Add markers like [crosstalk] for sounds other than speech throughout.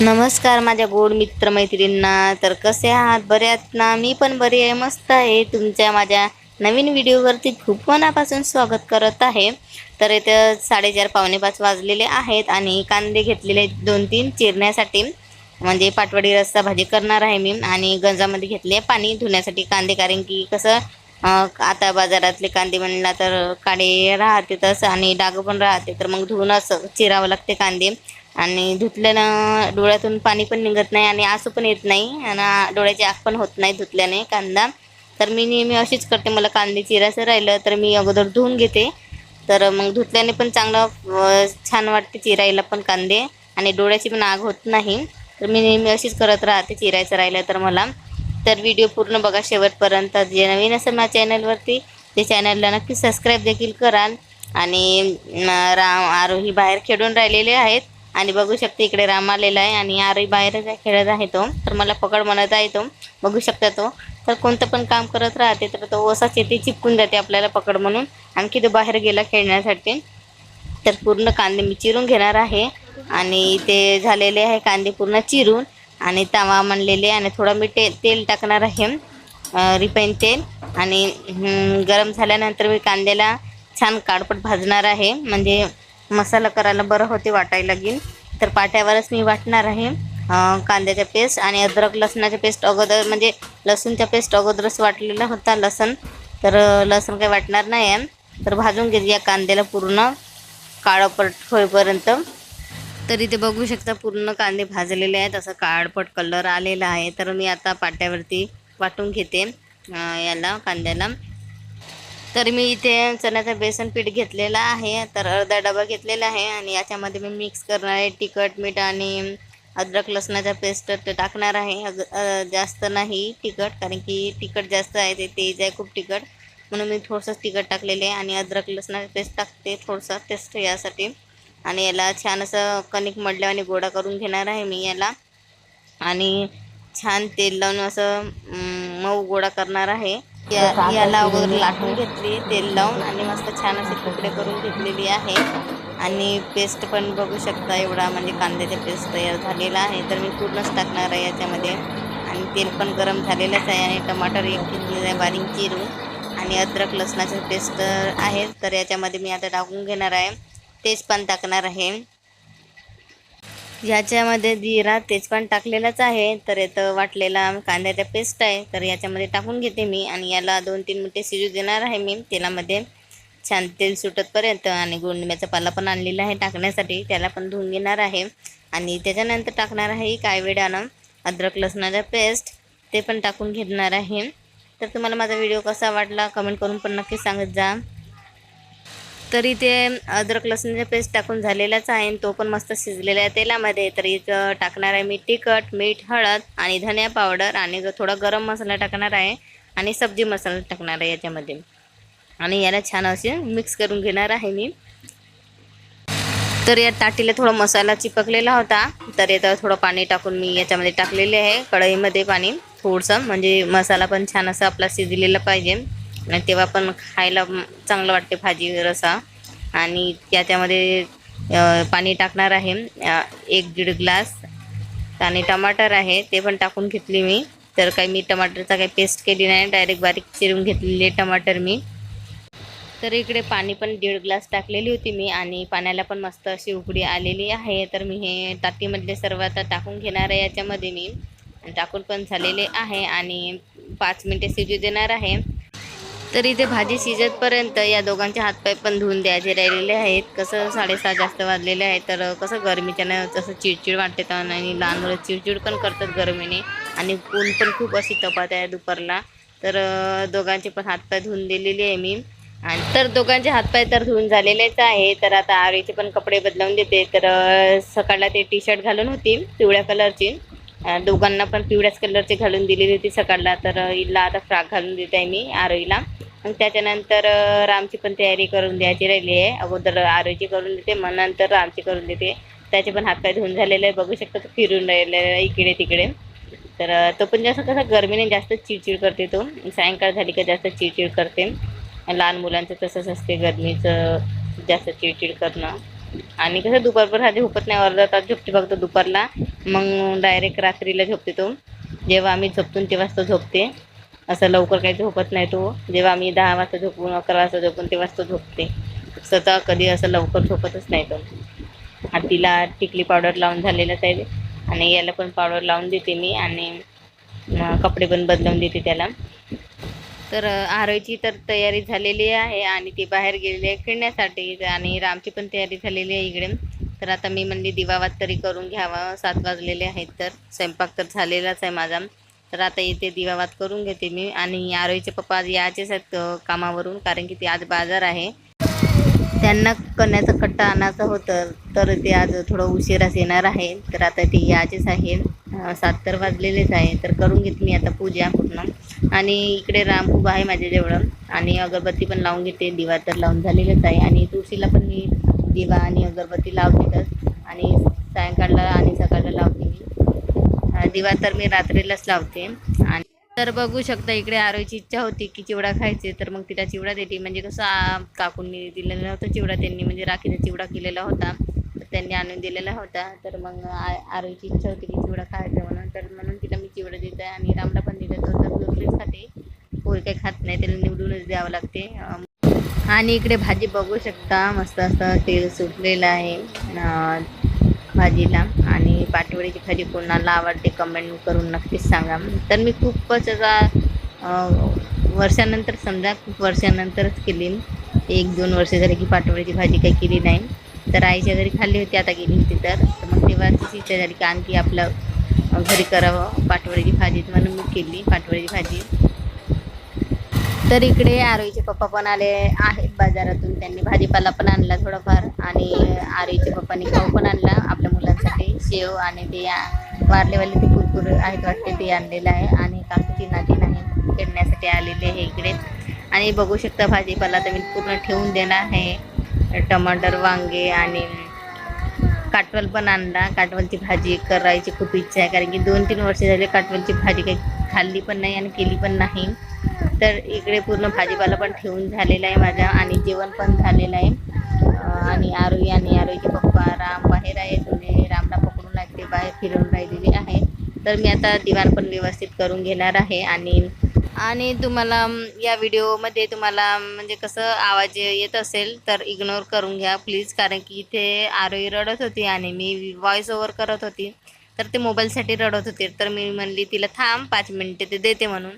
नमस्कार माझ्या गोड मित्रमैत्रिणींना. तर कसे आहात? बरे आहात ना? मी पण बरी आहे मस्त आहे. तुमच्या माझ्या नवीन व्हिडिओवरती खूप मनापासून स्वागत करत आहे. तर इथं साडेचार पावणे पाच वाजलेले आहेत आणि कांदे घेतलेले दोन तीन चिरण्यासाठी. म्हणजे पाटवडी रस्सा भाजी करणार आहे मी आणि गंजामध्ये घेतले पाणी धुण्यासाठी कांदे. कारण की कसं आता बाजारातले कांदे म्हणला तर काळे राहते तसं आणि डाग पण राहते. तर मग धुवूनच चिरावं लागते कांदे. आणि धुतल्यानं डोळ्यातून पाणी पण निघत नाही आणि आसू पण येत नाही आणि डोळ्याची आग पण होत नाही धुतल्याने कांदा. तर मी नेहमी अशीच करते मला कांदे चिरायचं राहिलं तर मी अगोदर धुवून घेते. तर मग धुतल्याने पण चांगलं छान वाटते चिरायला पण कांदे आणि डोळ्याची पण आग होत नाही. तर मी नेहमी अशीच करत राहते चिरायचं राहिलं तर मला. तर व्हिडिओ पूर्ण बघा शेवटपर्यंत. जे नवीन असेल माझ्या चॅनलवरती ते चॅनलला नक्की सबस्क्राईब देखील कराल आणि राम आरोही बाहेर खेळून राहिलेले आहेत. आणि बघू शकते इकडे राम आलेला आहे आणि आरही बाहेरच आहे, खेळत आहे तो. तर मला पकड म्हणत आहे तो. बघू शकता तो. तर कोणतं पण काम करत राहते तर तो असाच येते चिपकून जाते आपल्याला पकड म्हणून. आणखी तो बाहेर गेला खेळण्यासाठी. तर पूर्ण कांदे मी चिरून घेणार आहे. आणि ते झालेले आहे कांदे पूर्ण चिरून. आणि तवा म्हणलेले आणि थोडं मी ते तेल टाकणार आहे. रिफाईन तेल. आणि गरम झाल्यानंतर मी कांद्याला छान काडपट भाजणार आहे. म्हणजे मसाला करायला बरं होते वाटायला लागेल तर पाट्यावरच मी वाटणार आहे कांद्याच्या पेस्ट आणि अद्रक लसणाच्या पेस्ट अगोदर म्हणजे लसूणच्या पेस्ट अगोदरच वाटलेला होता लसण. तर लसूण काही वाटणार नाही आहे तर भाजून घेते या कांद्याला पूर्ण काळपट होईपर्यंत. तर इथे बघू शकता पूर्ण कांदे भाजलेले आहेत. असं काळपट कलर आलेला आहे. तर मी आता पाट्यावरती वाटून घेते याला कांद्याला. तर मी इथे चण्याचं बेसन पीठ घेतलेलं आहे. तर अर्धा डबा घेतलेला आहे आणि याच्यामध्ये मी मिक्स करणार आहे तिखट मीठ आणि अद्रक लसणाचा पेस्ट टाकणार आहे. अग जास्त नाही तिखट कारण की तिखट जास्त आहे ते तेज आहे खूप तिखट. म्हणून मी थोडंसं तिखट टाकलेले आहे आणि अद्रक लसणाचा पेस्ट टाकते थोडंसं टेस्ट यासाठी. आणि याला छान असं कणिक मडल्याने गोळा करून घेणार आहे मी याला. आणि छान तेल लावून असं मऊ गोळा करणार आहे. या याला अगोदर लाटून घेतली तेल लावून आणि मस्त छान असे तुकडे करून घेतलेली आहे. आणि पेस्ट पण बघू शकता एवढा म्हणजे कांद्याचा पेस्ट तयार झालेला आहे. तर मी पूर्णच टाकणार आहे याच्यामध्ये. आणि तेल पण गरम झालेलंच आहे आणि टमाटर एक घेतलेलं आहे बारीक चिरून. आणि अद्रक लसणाचं पेस्ट आहे. तर याच्यामध्ये मी आता टाकून घेणार आहे. तेजपान टाकणार आहे. याच्यामध्ये जिरा तेजपान टाकलेलाच आहे. तर येतं वाटलेला कांद्याचा पेस्ट आहे. तर याच्यामध्ये टाकून घेते मी आणि याला दोन तीन मिनटे शिजू देणार आहे मी. तेलामध्ये छान तेल सुटतपर्यंत आणि गोंडम्याचा पाला पण आणलेला आहे टाकण्यासाठी. त्याला पण धुवून घेणार आहे. आणि त्याच्यानंतर टाकणार आहे काय वेळानं अद्रक लसणाचा पेस्ट ते पण टाकून घेणार आहे. तर तुम्हाला माझा व्हिडिओ कसा वाटला? कमेंट करून पण नक्की सांगत जा. तर इथे अद्रक लसणाचा पेस्ट टाकून झालेलाच आहे. आणि तो पण मस्त शिजलेला आहे तेलामध्ये. तर इथं टाकणार आहे मी तिखट मीठ हळद आणि धनिया पावडर आणि थोडा गरम मसाला टाकणार आहे आणि सब्जी मसाला टाकणार आहे याच्यामध्ये. आणि याला छान असे मिक्स करून घेणार आहे मी. तर या ताटीला थोडा मसाला चिपकलेला होता. तर याचं थोडं पाणी टाकून मी याच्यामध्ये टाकलेले आहे. कढईमध्ये पाणी थोडंसं. म्हणजे मसाला पण छान असा आपला शिजलेला पाहिजे. आणि तेव्हा पण खायला चांगलं वाटते भाजी रसा. आणि त्याच्यामध्ये पाणी टाकणार आहे. एक दीड ग्लास. आणि टमाटर आहे ते पण टाकून घेतली मी. तर काही मी टमाटरचा काही पेस्ट केली नाही. डायरेक्ट बारीक चिरून घेतलेले टमाटर मी. तर इकडे पाणी पण दीड ग्लास टाकलेली होती मी. आणि पाण्याला पण मस्त अशी उकडी आलेली आहे. तर मी हे ताटीमधले सर्व आता टाकून घेणार आहे याच्यामध्ये मी. आणि टाकून पण झालेले आहे. आणि पाच मिनटे शिजू देणार आहे. तर इथे भाजी शिजतपर्यंत या दोघांचे हातपाय पण धुवून द्यायचे. राहिलेले आहेत. कसं साडेसहा जास्त वाजलेले आहे तर कसं गरमीच्यानं तसं चिडचिड वाटते तर आणि लहान मुलं चिडचिड पण करतात गरमीने. आणि ऊन पण खूप अशी तपात आहे दुपारला. तर दोघांचे पण हातपाय धुवून दिलेले आहे मी. आणि तर दोघांचे हातपाय तर धुवून झालेलेच आहे. तर आता आरीचे पण कपडे बदलावून देते. तर सकाळला ते टी शर्ट घालून होती पिवळ्या कलरची. दोघांना पण पिवळ्याच कलरची घालून दिलेली होती सकाळला तर अं, हिला आता फ्रॉक घालून देत आहे मी आरोईला मग त्याच्यानंतर रामची पण तयारी करून द्यायची राहिली आहे. अगोदर आरोईची करून देते मग नंतर रामची करून देते. त्याचे पण हातपाय धुवून झालेले आहे बघू शकता तो फिरून राहिलेला आहे इकडे तिकडे. तर तो पण जास्त कसं गरमीने जास्त चिडचिड करते तो. सायंकाळ झाली का जास्त चिडचिड करते. लहान मुलांचं तसंच असते गरमीचं जास्त चिडचिड करणं. आणि कसं दुपारभर हा झोपत नाही अर्धा तास झोपते फक्त दुपारला. मग डायरेक्ट रात्रीला झोपते तो. जेव्हा आम्ही झोपतो तेव्हाच तो झोपते. असं लवकर काही झोपत नाही तो. जेव्हा आम्ही दहा वाजता झोपून अकरा वाजता झोपून तेव्हाच तो झोपते. स्वतः कधी असं लवकर झोपतच नाही तो. आणि तिला टिकली पावडर लावून झालेलंच आहे. आणि याला पण पावडर लावून देते मी. आणि कपडे पण बदलवून देते त्याला. तर अं, आरोहीची तर तयारी झालेली आहे आणि ती बाहेर गेलेली आहे खेळण्यासाठी आणि रामची पण तयारी झालेली आहे इकडे. तर आता मी म्हणली दिवावात तरी करून घ्यावा. सात वाजलेले आहेत तर स्वयंपाक तर झालेलाच आहे माझा. तर आता इथे दिवावात करून घेते मी आणि आरोहीचे पप्पा आज याचेच आहेत कामावरून कारण की ते आज बाजार आहे. त्यांना कण्याचा कट्टा आणायचं होतं तर ते आज थोडं उशिराच येणार आहे. तर आता ते याचेच आहे. सात तर वाजलेलेच आहे. तर करून घेते मी आता पूजा पूर्ण. आणि इकडे राम खूप आहे माझ्याजवळ आणि अगरबत्ती पण लावून घेते. दिवा तर लावून झालेलंच आहे. आणि तुळशीला पण मी दिवा आणि अगरबत्ती लावतेच आणि सायंकाळला आणि सकाळला लावते मी. दिवा तर मी रात्रीलाच लावते. आणि तर बघू शकता इकडे आरोची इच्छा होती की चिवडा खायचे. तर मग तिला चिवडा देते. म्हणजे कसं काकूंनी दिलेला होता चिवडा. त्यांनी म्हणजे राखीचा चिवडा केलेला होता. तर त्यांनी आणून दिलेला होता. तर मग आ- इच्छा होती की चिवडा खायचा म्हणून. तर म्हणून तिला मी चिवडा देत. आहे आणि रामला पण दिलं होतं. तर खाते पोरी काही खात नाही त्याला निवडूनच द्यावं लागते. आणि इकडे भाजी बघू शकता मस्त असं तेल सुटलेलं आहे भाजीला. आणि पाटवडीची भाजी कोणाला आवडते कमेंट करून नक्कीच सांगा. तर मी खूपच असा वर्षानंतर समजा खूप वर्षानंतरच केली. एक दोन वर्ष झाली की पाटवडीची भाजी काही केली नाही. तर आईच्या घरी खाल्ली होती आता गेली होती तर. मग तेव्हा इच्छा झाली की आणखी आपलं घरी करावं पाटवडीची भाजी. म्हणून केली पाटवडीची भाजी. तर इकडे आरोईचे पप्पा पण आले आहेत बाजारातून. त्यांनी भाजीपाला पण आणला थोडाफार आणि आरोईच्या पप्पांनी खाऊ पण आणला आपल्या मुलांसाठी. शेव आणि ते वारलेवाले ते कुरकुर आहेत वाटते ते आणलेलं आहे. आणि काकूची नाती नाही खेळण्यासाठी आलेले आहे इकडे. आणि बघू शकता भाजीपाला तर मी पूर्ण ठेवून देणार आहे. टमाटर वांगे आणि काटवल पण आणला. काटवलची भाजी करायची खूप इच्छा आहे कारण की दोन तीन वर्ष झाले काटवलची भाजी काही खाल्ली पण नाही आणि केली पण नाही. तर इकडे पूर्ण भाजीपाला पण ठेवून झालेला आहे माझा आणि जेवण पण झालेलं आहे. आणि आरोही आणि आरोहीचे पप्पा राम बाहेर आहे. तुम्ही रामला पकडून लागते बाहेर फिरून राहिलेले आहे. तर मी आता दिवाण पण व्यवस्थित करून घेणार आहे. आणि आणि तुम्हाला या व्हिडिओमध्ये तुम्हाला म्हणजे कसं आवाज येत असेल तर इग्नोर करून घ्या प्लीज कारण की इथे आरोही रडत होती आणि मी व्हॉइस ओव्हर करत होती. तर ते मोबाईलसाठी रडत होते. तर मी म्हणली तिला थांब पाच मिनटे ते देते म्हणून.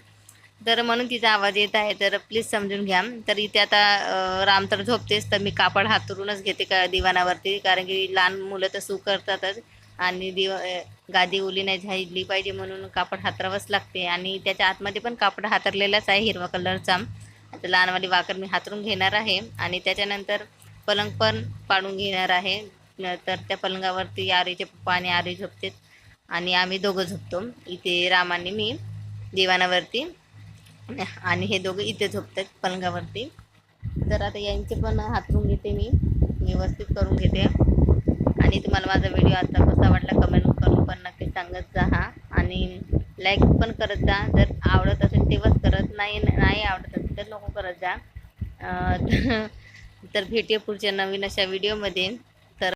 तर म्हणून तिचा आवाज येत आहे. तर प्लीज समजून घ्या. तर इथे आता राम तर झोपतेच तर मी कापड हातरूनच घेते का दिवाणावरती. कारण की लहान मुलं तर सू करतातच. आणि दिव गादी ओली नाही झाली पाहिजे म्हणून कापड हातरावंच लागते. आणि त्याच्या आतमध्ये पण कापड हातरलेलाच आहे हिरवा कलरचा. आता लहानवाली वाकर मी हातरून घेणार आहे. आणि त्याच्यानंतर पलंग पण पाडून घेणार आहे. तर त्या पलंगावरती आरेचे पप्पा आणि आरे झोपतेत आणि आम्ही दोघं झोपतो. इथे राम आणि मी दिवाणावरती आणि हे दोघं इथे झोपतात पलंगावरती. तर आता यांचे पण हातरून घेते मी. व्यवस्थित करून घेते. आणि तुम्हाला माझा व्हिडिओ आता कसा वाटला कमेंट करून पण नक्की सांगत जा. आणि लाईक पण करत जा. जर आवडत असेल तेव्हाच करत. नाही नाही आवडत असेल तर नको करत जा. [laughs] तर भेटूया पुढच्या नवीन अशा व्हिडिओमध्ये